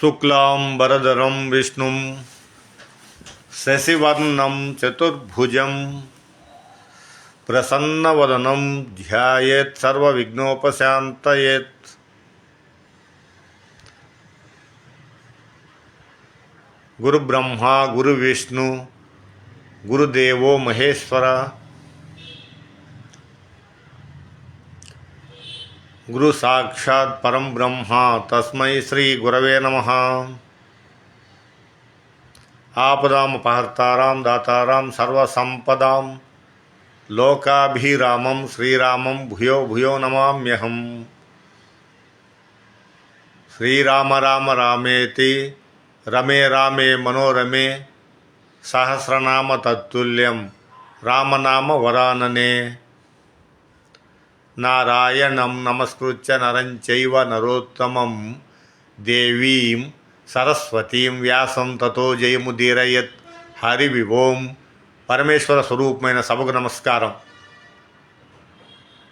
शुक्लां वरदरं प्रसन्न शशिवर्णं चतुर्भुजं प्रसन्नवदनं ध्यायेत् सर्वविघ्नोपशान्तयेत्। गुरुब्रह्मा गुरुविष्णु गुरुदेवो महेश्वरा गुरु साक्षात परम ब्रह्मा तस्मय श्री गुरव नम। आपदाम अपहर्ताराम दाताराम सर्वसंपदाम लोकाभिरामम श्रीरामम भूयो भूयो नमाम्यहम श्रीराम राम रामेति रमे रामे मनोरमे सहस्रनाम तत्ल्यम रामनाम वरानने। నారాయణం నమస్కృత్య నరం చైవ నరోత్తమం దేవీం సరస్వతీం వ్యాసం తతో జయముదీరయత్ హరి ఓం పరమేశ్వర స్వరూపమైన సభకు నమస్కారం.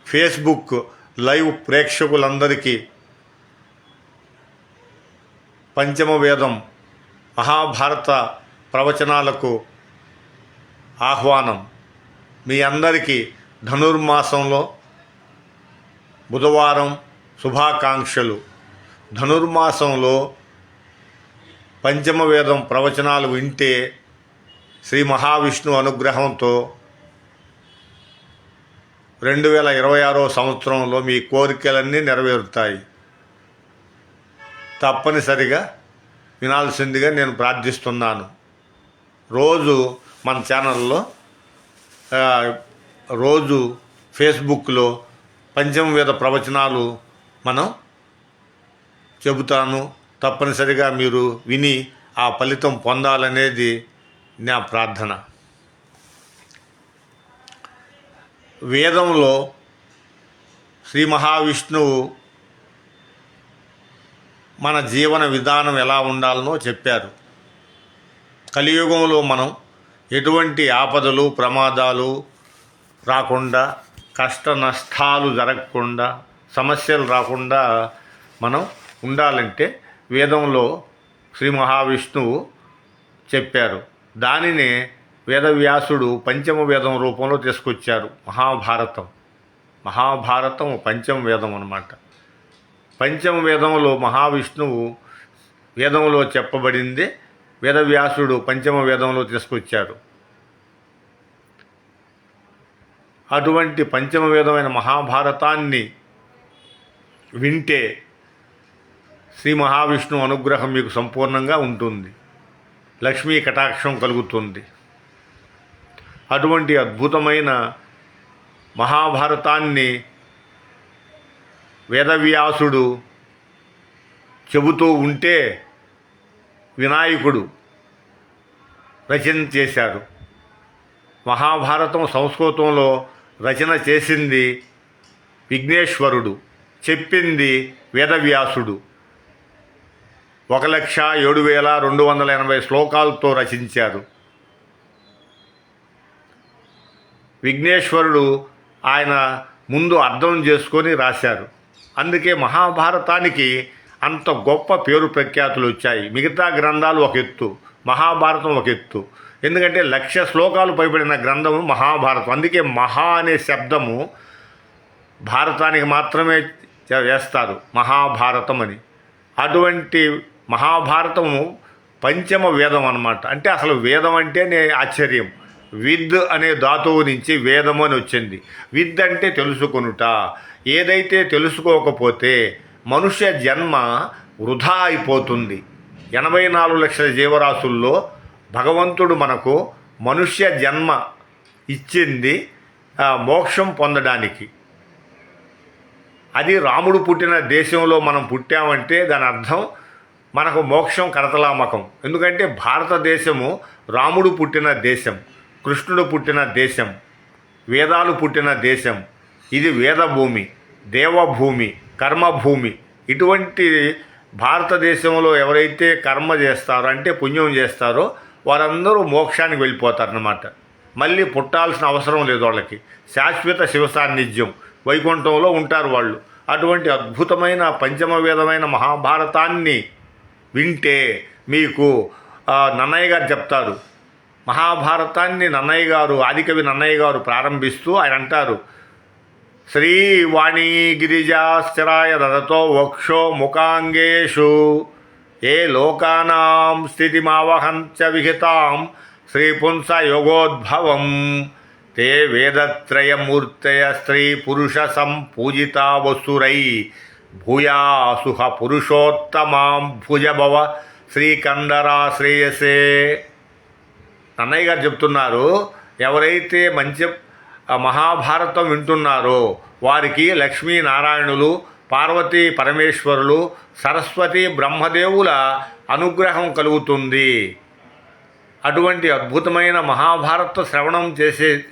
ఫేస్బుక్ లైవ్ ప్రేక్షకులందరికీ పంచమ వేదం మహాభారత ప్రవచనాలకు ఆహ్వానం. మీ అందరికీ ధనుర్మాసంలో బుధవారం శుభాకాంక్షలు. ధనుర్మాసంలో పంచమ వేదం ప్రవచనాలు వింటే శ్రీ మహావిష్ణు అనుగ్రహంతో రెండు వేల ఇరవై ఆరో సంవత్సరంలో మీ కోరికలన్నీ నెరవేరుతాయి. తప్పనిసరిగా వినాల్సిందిగా నేను ప్రార్థిస్తున్నాను. రోజు మన ఛానల్లో రోజు ఫేస్బుక్లో పంచమ వేద ప్రవచనాలు మనం చెబుతాను. తప్పనిసరిగా మీరు విని ఆ ఫలితం పొందాలనేది నా ప్రార్థన. వేదంలో శ్రీ మహావిష్ణువు మన జీవన విధానం ఎలా ఉండాలనో చెప్పారు. కలియుగంలో మనం ఎటువంటి ఆపదలు ప్రమాదాలు రాకుండా కష్ట నష్టాలు జరగకుండా సమస్యలు రాకుండా మనం ఉండాలంటే వేదంలో శ్రీ మహావిష్ణువు చెప్పారు. దానినే వేదవ్యాసుడు పంచమ వేదం రూపంలో తీసుకొచ్చారు. మహాభారతం. మహాభారతం పంచమ వేదం అన్నమాట. పంచమ వేదంలో మహావిష్ణువు వేదంలో చెప్పబడింది. వేదవ్యాసుడు పంచమ వేదంలో తీసుకొచ్చారు. అటువంటి పంచమవేదమైన మహాభారతాన్ని వింటే శ్రీ మహావిష్ణువు అనుగ్రహం మీకు సంపూర్ణంగా ఉంటుంది. లక్ష్మీ కటాక్షం కలుగుతుంది. అటువంటి అద్భుతమైన మహాభారతాన్ని వేదవ్యాసుడు చెబుతూ ఉంటే వినాయకుడు రచన చేశారు మహాభారతం సంస్కృతంలో రచన చేసింది విఘ్నేశ్వరుడు చెప్పింది వేదవ్యాసుడు. ఒక లక్ష ఏడు వేల రెండు వందల ఎనభై శ్లోకాలతో రచించారు. విఘ్నేశ్వరుడు ఆయన ముందు అర్థం చేసుకొని రాశారు. అందుకే మహాభారతానికి అంత గొప్ప పేరు ప్రఖ్యాతులు వచ్చాయి. మిగతా గ్రంథాలు ఒక ఎత్తు మహాభారతం ఒక ఎత్తు. ఎందుకంటే లక్ష శ్లోకాలు పైబడిన గ్రంథము మహాభారతం. అందుకే మహా అనే శబ్దము భారతానికి మాత్రమే వేస్తారు. మహాభారతం అని. అటువంటి మహాభారతము పంచమ వేదం అన్నమాట. అంటే అసలు వేదం అంటేనే ఆశ్చర్యం. విద్ అనే ధాతువు నుంచి వేదము అని వచ్చింది. విద్ అంటే తెలుసుకొనుట. ఏదైతే తెలుసుకోకపోతే మనుష్య జన్మ వృధా అయిపోతుంది. ఎనభై నాలుగు లక్షల జీవరాశుల్లో భగవంతుడు మనకు మనుష్య జన్మ ఇచ్చింది మోక్షం పొందడానికి. అది రాముడు పుట్టిన దేశంలో మనం పుట్టామంటే దాని అర్థం మనకు మోక్షం కరతలామకం. ఎందుకంటే భారతదేశము రాముడు పుట్టిన దేశం కృష్ణుడు పుట్టిన దేశం వేదాలు పుట్టిన దేశం. ఇది వేదభూమి దేవభూమి కర్మభూమి. ఇటువంటి భారతదేశంలో ఎవరైతే కర్మ చేస్తారో అంటే పుణ్యం చేస్తారో వారందరూ మోక్షానికి వెళ్ళిపోతారన్నమాట. మళ్ళీ పుట్టాల్సిన అవసరం లేదు వాళ్ళకి. శాశ్వత శివ సాన్నిధ్యం వైకుంఠంలో ఉంటారు వాళ్ళు. అటువంటి అద్భుతమైన పంచమ వేదమైన మహాభారతాన్ని వింటే మీకు నన్నయ్య గారు చెప్తారు. మహాభారతాన్ని నన్నయ్య గారు ఆదికవి నన్నయ్య గారు ప్రారంభిస్తూ ఆయన అంటారు. శ్రీవాణి గిరిజా స్థిరాయ దదతో వక్షో ముఖాంగేషు. ఏ లోకానాం స్థితిమావహంచ విహితాం శ్రీపుంస యోగోద్భవం తే వేదత్రయమూర్తయ స్త్రీ పురుష సంపూజితా వసురై భూయాసుహ పురుషోత్తమాం భుజభవ శ్రీకందరా శ్రేయసే అన్నయ్య గారు చెప్తున్నారు ఎవరైతే మంచి మహాభారతం వింటున్నారో వారికి లక్ష్మీనారాయణులు పార్వతీ పరమేశ్వరులు సరస్వతి బ్రహ్మదేవుల అనుగ్రహం కలుగుతుంది. అటువంటి అద్భుతమైన మహాభారత శ్రవణం చేసే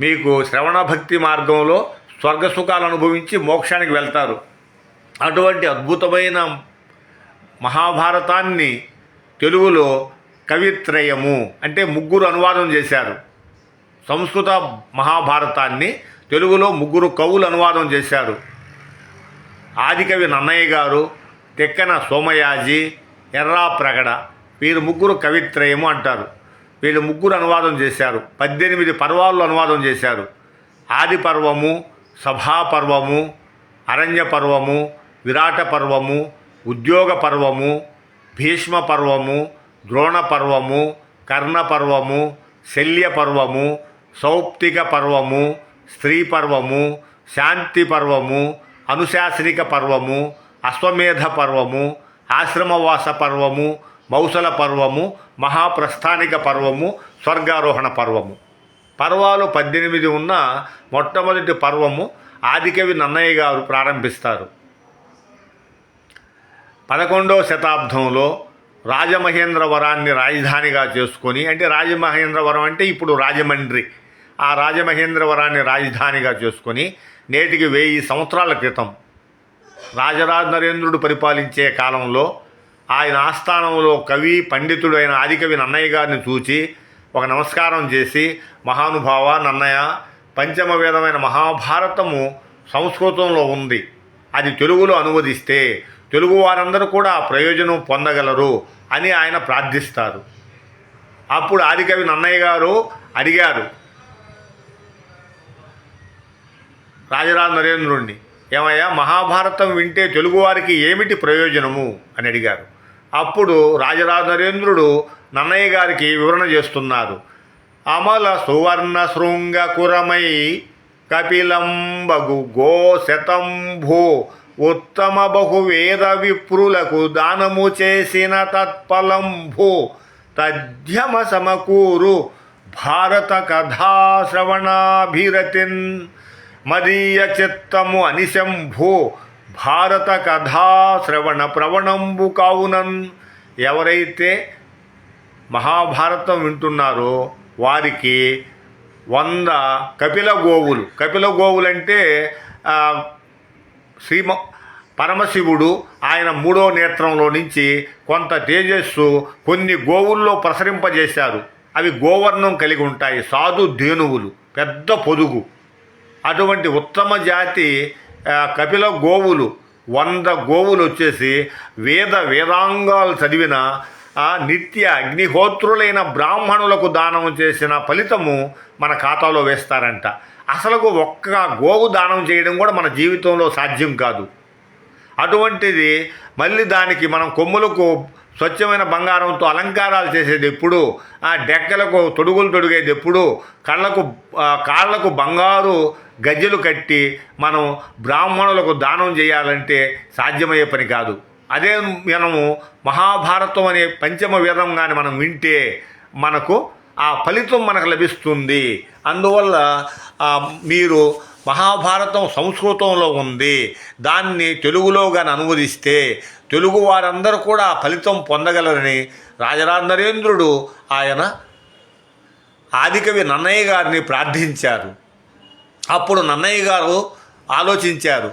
మీకు శ్రవణ భక్తి మార్గంలో స్వర్గ సుఖాలు అనుభవించి మోక్షానికి వెళ్తారు. అటువంటి అద్భుతమైన మహాభారతాన్ని తెలుగులో కవిత్రయము అంటే ముగ్గురు అనువాదం చేశారు. సంస్కృత మహాభారతాన్ని తెలుగులో ముగ్గురు కవులు అనువాదం చేశారు. ఆదికవి నన్నయ్య గారు తెక్కన సోమయాజి ఎర్రా ప్రగడ వీరు ముగ్గురు కవిత్రయము అంటారు. వీళ్ళు ముగ్గురు అనువాదం చేశారు. పద్దెనిమిది పర్వాలు అనువాదం చేశారు. ఆది పర్వము సభాపర్వము అరణ్య పర్వము విరాట పర్వము ఉద్యోగ పర్వము భీష్మ పర్వము ద్రోణ పర్వము కర్ణ పర్వము శల్య పర్వము సౌప్తిక పర్వము స్త్రీ పర్వము శాంతి పర్వము అనుశాసనిక పర్వము అశ్వమేధ పర్వము ఆశ్రమవాస పర్వము మౌసల పర్వము మహాప్రస్థానిక పర్వము స్వర్గారోహణ పర్వము. పర్వాలు పద్దెనిమిది ఉన్న మొట్టమొదటి పర్వము ఆదికవి నన్నయ్య గారు ప్రారంభిస్తారు. పదకొండవ శతాబ్దంలో రాజమహేంద్రవరాన్ని రాజధానిగా చేసుకొని అంటే రాజమహేంద్రవరం అంటే ఇప్పుడు రాజమండ్రి. ఆ రాజమహేంద్రవరాన్ని రాజధానిగా చేసుకొని నేటికి వెయ్యి సంవత్సరాల క్రితం రాజరాజ నరేంద్రుడు పరిపాలించే కాలంలో ఆయన ఆస్థానంలో కవి పండితుడైన ఆదికవి నన్నయ్య గారిని చూచి ఒక నమస్కారం చేసి మహానుభావ నన్నయ్య పంచమ వేదమైన మహాభారతము సంస్కృతంలో ఉంది. అది తెలుగులో అనువదిస్తే తెలుగు వారందరూ కూడా ప్రయోజనం పొందగలరు అని ఆయన ప్రార్థిస్తారు. అప్పుడు ఆదికవి నన్నయ్య గారు అడిగారు రాజరాజ నరేంద్రుణ్ణి. ఏమయ్యా మహాభారతం వింటే తెలుగువారికి ఏమిటి ప్రయోజనము? అని అడిగారు. అప్పుడు రాజరాజ నరేంద్రుడు నన్నయ్య గారికి వివరణ చేస్తున్నారు అమల సువర్ణ శృంగ కురమై కపిలంబగు గో శతంభూ ఉత్తమ బహువేద విప్రులకు దానము చేసిన తత్ఫలంభూ తద్యమ సమకూరు భారత కథా శ్రవణాభిరతిన్ మదీయ చిత్తము అనిశంభు భారత కథా శ్రవణ ప్రవణంబు కావునన్. ఎవరైతే మహాభారతం వింటున్నారో వారికి వంద కపిల గోవులు. కపిల గోవులు అంటే శ్రీమ పరమశివుడు ఆయన మూడో నేత్రంలో నుంచి కొంత తేజస్సు కొన్ని గోవుల్లో ప్రసరింపజేశారు. అవి గోవర్ణం కలిగి ఉంటాయి. సాధు ధేనువులు పెద్ద పొదుగు. అటువంటి ఉత్తమ జాతి కపిల గోవులు వంద గోవులు వచ్చేసి వేద వేదాంగాలు చదివిన ఆ, నిత్య అగ్నిహోత్రులైన బ్రాహ్మణులకు దానం చేసిన ఫలితము మన ఖాతాలో వేస్తారంట. అసలు ఒక్క గోవు దానం చేయడం కూడా మన జీవితంలో సాధ్యం కాదు. అటువంటిది మళ్ళీ దానికి మనం కొమ్ములకు స్వచ్ఛమైన బంగారంతో అలంకారాలు చేసేది ఎప్పుడు ఆ డెక్కలకు తొడుగులు తొడిగేది ఎప్పుడు కళ్ళకు కాళ్ళకు బంగారు గజ్జెలు కట్టి మనం బ్రాహ్మణులకు దానం చేయాలంటే సాధ్యమయ్యే పని కాదు. అదే మనము మహాభారతం అనే పంచమ వీరం కానీ మనం వింటే మనకు ఆ ఫలితం మనకు లభిస్తుంది. అందువల్ల మీరు మహాభారతం సంస్కృతంలో ఉంది. దాన్ని తెలుగులో కానీ అనువదిస్తే తెలుగు వారందరూ కూడా ఆ ఫలితం పొందగలరని రాజరాజ నరేంద్రుడు ఆయన ఆదికవి నన్నయ్య గారిని ప్రార్థించారు. అప్పుడు నన్నయ్య గారు ఆలోచించారు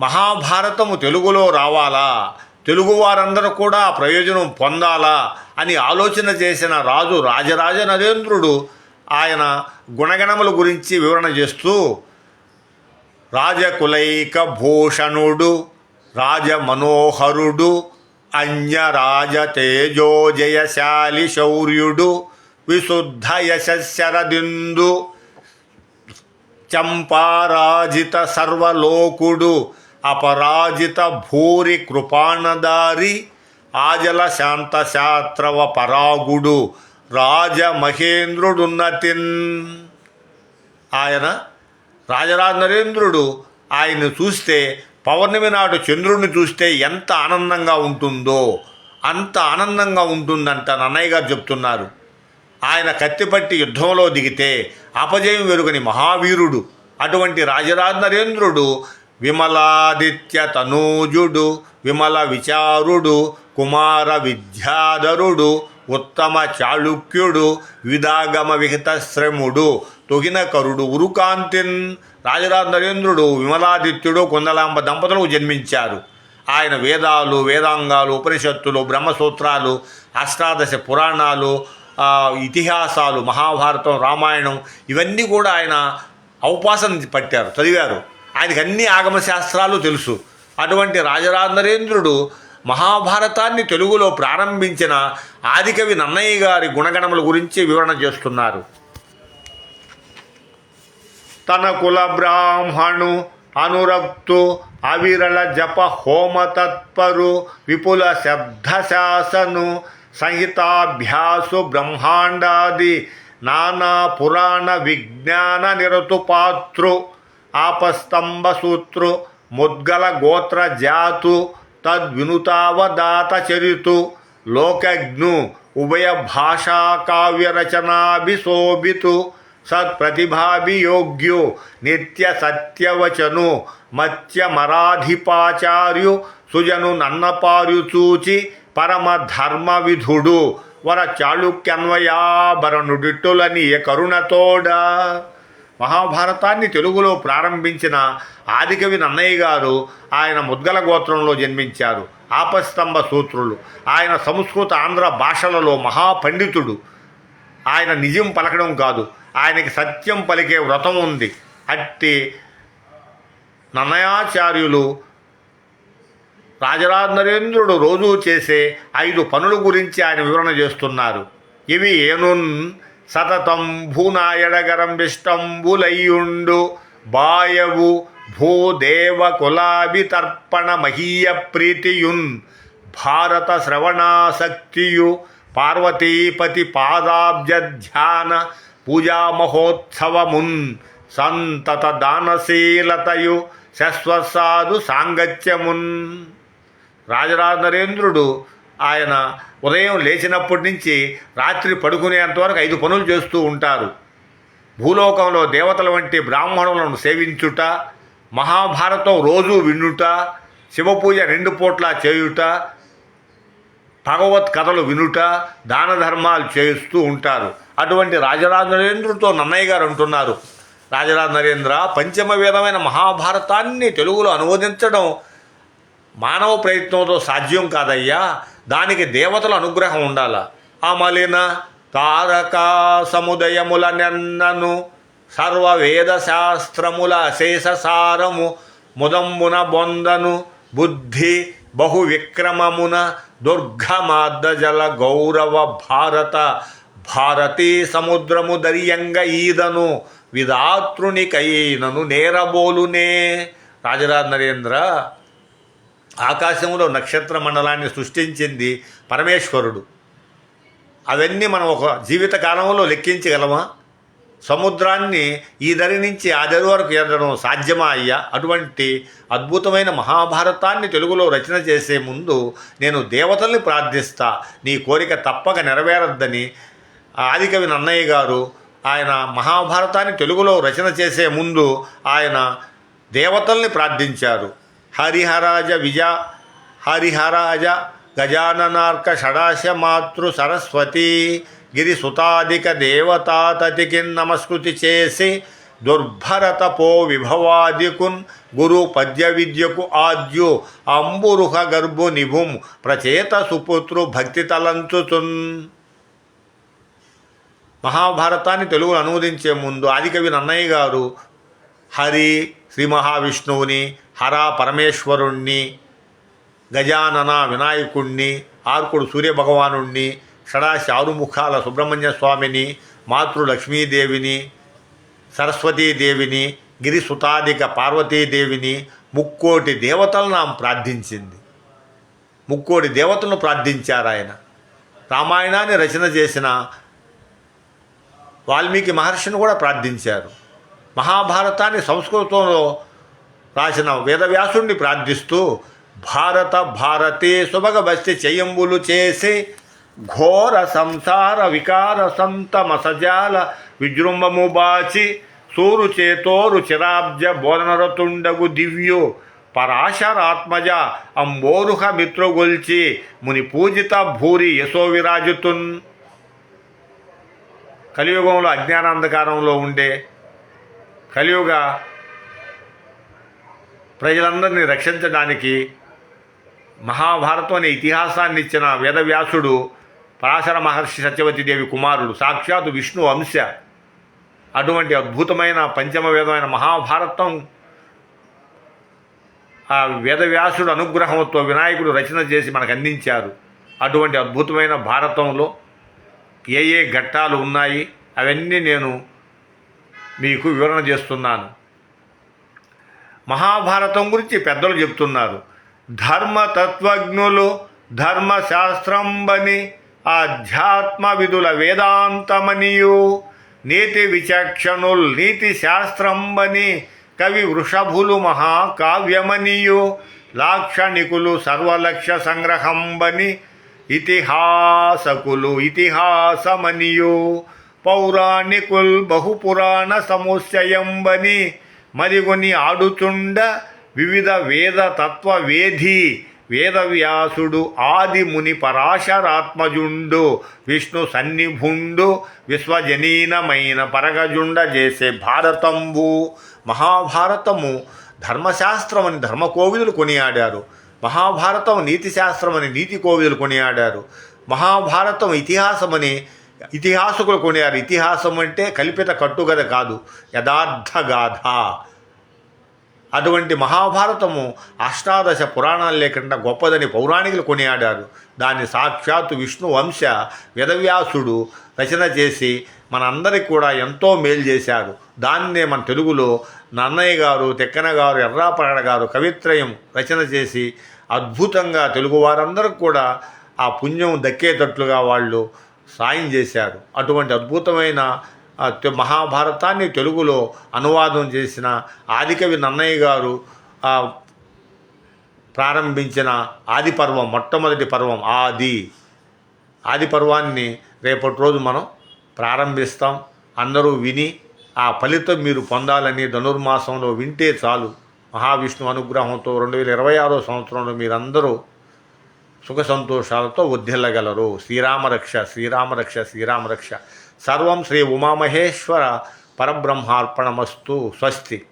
మహాభారతము తెలుగులో రావాలా? తెలుగు వారందరూ కూడా ప్రయోజనం పొందాలా? అని ఆలోచన చేసిన రాజు రాజరాజ నరేంద్రుడు ఆయన గుణగణముల గురించి వివరణ చేస్తూ రాజకులైక భూషణుడు రాజమనోహరుడు అన్యరాజ తేజోజయశాలి శౌర్యుడు విశుద్ధ యశశరదిందు చంపారాజిత సర్వలోకుడు అపరాజిత భూరి కృపాణదారి ఆజల శాంత శాస్త్రవ పరాగుడు రాజమహేంద్రుడున్నతిన్. ఆయన రాజరాజ నరేంద్రుడు. ఆయన్ని చూస్తే పౌర్ణమి నాడు చంద్రుడిని చూస్తే ఎంత ఆనందంగా ఉంటుందో అంత ఆనందంగా ఉంటుందంట నన్నయ్య గారు చెప్తున్నారు. ఆయన కత్తిపట్టి యుద్ధంలో దిగితే అపజయం వెరుగని మహావీరుడు అటువంటి రాజరాజ నరేంద్రుడు విమలాదిత్య తనూజుడు విమల విచారుడు కుమార విద్యాధరుడు ఉత్తమ చాళుక్యుడు విదాగమ విహిత శ్రముడు తొగినకరుడు ఉరుకాంతిన్ రాజరాజ నరేంద్రుడు విమలాదిత్యుడు కొందలాంబ దంపతులకు జన్మించారు. ఆయన వేదాలు వేదాంగాలు ఉపనిషత్తులు బ్రహ్మసూత్రాలు అష్టాదశ పురాణాలు ఇతిహాసాలు మహాభారతం రామాయణం ఇవన్నీ కూడా ఆయన ఔపాసన పట్టారు చదివారు. ఆయనకి అన్ని ఆగమ శాస్త్రాలు తెలుసు. అటువంటి రాజరాజనరేంద్రుడు మహాభారతాన్ని తెలుగులో ప్రారంభించిన ఆదికవి నన్నయ్య గారి గుణగణముల గురించి వివరణ చేస్తున్నారు. తన కుల బ్రాహ్మణు అనురక్తు అవిరళ జప హోమ తత్పరు విపుల శబ్ద శాసను సంహితాభ్యాసు బ్రహ్మాండాది నానా పురాణ విజ్ఞాన నిరతుపాతృ ఆపస్తంభ సూత్రు ముద్గల గోత్ర జాతు తద్వినుతావదాత చరితు లోకజ్ఞు ఉభయ భాషా కావ్య రచనాభిశోభితు సత్ప్రతిభాభియోగ్యు నిత్య సత్యవచను మత్స్యమరాధిపాచార్యు సుజను నన్నపార్యు చూచి పరమ ధర్మ విధుడు వర చాళుక్యన్వయాభరణుడిట్టులని కరుణతోడ. మహాభారతాన్ని తెలుగులో ప్రారంభించిన ఆదికవి నన్నయ్య గారు ఆయన ముద్గల గోత్రంలో జన్మించారు. ఆపస్తంభ సూత్రులు. ఆయన సంస్కృత ఆంధ్ర భాషలలో మహాపండితుడు. ఆయన నిజం పలకడం కాదు. ఆయనకి సత్యం పలికే వ్రతం ఉంది. అట్టి నన్నయాచార్యులు రాజరాజ నరేంద్రుడు రోజూ చేసే ఐదు పనుల గురించి ఆయన వివరణ చేస్తున్నారు. ఇవి ఏనున్ సతతం భూనాయడగరంబిష్టంబులయ్యుండు బాయవు భూదేవ కులాభి తర్పణ మహీయ ప్రీతియున్ భారత శ్రవణాసక్తియు పార్వతీపతి పాదాబ్జ ధ్యాన పూజా మహోత్సవమున్ సంతత దానశీలతయు శశ్వసాధు సాంగత్యమున్. రాజరాజనరేంద్రుడు ఆయన ఉదయం లేచినప్పటి నుంచి రాత్రి పడుకునేంతవరకు ఐదు పనులు చేస్తూ ఉంటారు. భూలోకంలో దేవతల వంటి బ్రాహ్మణులను సేవించుట మహాభారతం రోజూ వినుట శివపూజ రెండు పూట్ల చేయుట భగవత్ కథలు వినుట దాన ధర్మాలు చేస్తూ ఉంటారు. అటువంటి రాజరాజ నరేంద్రుడితో నన్నయ్య గారు అంటున్నారు. రాజరాజ నరేంద్ర పంచమ వేదమైన మహాభారతాన్ని తెలుగులో అనువదించడం మానవ ప్రయత్నంతో సాధ్యం కాదయ్యా. దానికి దేవతల అనుగ్రహం ఉండాల? అమలిన తారక సముదయముల నెన్నను సర్వ వేద శాస్త్రముల శేషసారము ముదంబున బొందను బుద్ధి బహు విక్రమమున దుర్ఘమాద్దజల గౌరవ భారత భారతీ సముద్రము దరియంగ ఈదను విధాతృనికైనను నేరబోలునే. రాజరాజ నరేంద్ర ఆకాశంలో నక్షత్ర మండలాన్ని సృష్టించింది పరమేశ్వరుడు. అవన్నీ మనం ఒక జీవిత కాలంలో లెక్కించగలమా? సముద్రాన్ని ఈ దరి నుంచి ఆ దరి వరకు ఎదడం సాధ్యమా అయ్యా? అటువంటి అద్భుతమైన మహాభారతాన్ని తెలుగులో రచన చేసే ముందు నేను దేవతల్ని ప్రార్థిస్తా. నీ కోరిక తప్పక నెరవేరద్దని ఆదికవి నన్నయ్య గారు ఆయన మహాభారతాన్ని తెలుగులో రచన చేసే ముందు ఆయన దేవతల్ని ప్రార్థించారు. హరిహరాజ విజ హరిహరాజ గజాననార్క షడాశ మాతృ సరస్వతి గిరి సుతాధిక దేవతాతతికి నమస్కృతి చేసి దుర్భరత పో విభవాదికున్ గురు పద్య విద్యకు ఆద్యు అంబురుహ గర్భు నిభుం ప్రచేత సుపుత్రు భక్తి తలంచుచున్. మహాభారతాన్ని తెలుగులో అనువదించే ముందు ఆదికవి నన్నయ్య గారు హరి శ్రీ మహావిష్ణువుని హర పరమేశ్వరుణ్ణి గజానన వినాయకుణ్ణి ఆర్కుడు సూర్యభగవానుణ్ణి షడాశి ఆరుముఖాల సుబ్రహ్మణ్య స్వామిని మాతృ లక్ష్మీదేవిని సరస్వతీదేవిని గిరిసుతాధిక పార్వతీదేవిని ముక్కోటి దేవతలను ఆమె ప్రార్థించింది. ముక్కోటి దేవతలను ప్రార్థించారు ఆయన. రామాయణాన్ని రచన చేసిన వాల్మీకి మహర్షిని కూడా ప్రార్థించారు. మహాభారతాన్ని సంస్కృతంలో రాసిన వేదవ్యాసుణ్ణి ప్రార్థిస్తూ భారత భారతే సుభగ బస్తి చెయ్యంబులు చేసి ఘోర సంసార వికార సంతమ సజాల విజృంభము బాచి సూరు చేతోరు చిరాబ్జ బోధనరతుండగు దివ్యు పరాశరాత్మజ అంబోరుహ మిత్రగొల్చి ముని పూజిత భూరి యశో విరాజుతున్ కలియుగంలో అజ్ఞానాంధకారంలో ఉండే కలియుగ ప్రజలందరినీ రక్షించడానికి మహాభారతం అనే ఇతిహాసాన్ని ఇచ్చిన వేదవ్యాసుడు పరాశర మహర్షి సత్యవతీదేవి కుమారుడు సాక్షాత్ విష్ణు అంశ అటువంటి అద్భుతమైన పంచమ వేదమైన మహాభారతం ఆ వేదవ్యాసుడు అనుగ్రహంతో వినాయకుడు రచన చేసి మనకు అందించారు అటువంటి అద్భుతమైన భారతంలో ఏ ఏ ఘట్టాలు ఉన్నాయి అవన్నీ నేను మీకు వివరణ చేస్తున్నాను. మహాభారతం గురించి పెద్దలు చెప్తున్నారు. ధర్మ ధర్మతత్వజ్ఞులు ధర్మశాస్త్రంబని ఆధ్యాత్మ విధుల వేదాంతమనియు నీతి విచక్షణుల్ నీతి శాస్త్రంబని కవి వృషభులు మహాకావ్యమనియు లాక్షణికులు సర్వలక్ష్య సంగ్రహంబని ఇతిహాసకులు ఇతిహాసమనియు. పౌరాణికుల్ బహుపురాణ సముచ్చయంబని మరిగొని ఆడుచుండ వివిధ వేద తత్వ వేధి వేదవ్యాసుడు ఆది ముని పరాశరాత్మజుండు విష్ణు సన్నిభుండు విశ్వజనీనమైన పరగజుండ చేసే భారతంబు మహాభారతము ధర్మశాస్త్రమని ధర్మకోవిదులు కొనియాడారు. మహాభారతం నీతి శాస్త్రమని నీతి కోవిదులు కొనియాడారు. మహాభారతం ఇతిహాసమని ఇతిహాసకులు కొనియారు. ఇతిహాసం అంటే కల్పిత కట్టుగద కాదు. యథార్థ గాథ. అటువంటి మహాభారతము అష్టాదశ పురాణాలు లేకుండా గొప్పదని పౌరాణికులు కొనియాడారు. దాన్ని సాక్షాత్తు విష్ణు వంశ వేదవ్యాసుడు రచన చేసి మనందరికి కూడా ఎంతో మేలు చేశారు. దాన్నే మన తెలుగులో నన్నయ్య గారు తెక్కన గారు ఎర్రాపరణ గారు కవిత్రయం రచన చేసి అద్భుతంగా తెలుగు వారందరికి కూడా ఆ పుణ్యం దక్కేటట్లుగా వాళ్ళు సాయం చేశారు. అటువంటి అద్భుతమైన మహాభారతాన్ని తెలుగులో అనువాదం చేసిన ఆదికవి నన్నయ్య గారు ప్రారంభించిన ఆది పర్వం మొట్టమొదటి పర్వం ఆది. ఆది పర్వాన్ని రేపటి రోజు మనం ప్రారంభిస్తాం. అందరూ విని ఆ ఫలితం మీరు పొందాలని ధనుర్మాసంలో వింటే చాలు. మహావిష్ణు అనుగ్రహంతో రెండు వేల ఇరవై ఆరో సంవత్సరంలో మీరందరూ సుఖ సంతోషాలతో వర్ధిల్లగలరు శ్రీరామరక్ష శ్రీరామరక్ష శ్రీరామరక్ష. సర్వం శ్రీ ఉమామహేశ్వర పరబ్రహ్మార్పణమస్తు. స్వస్తి.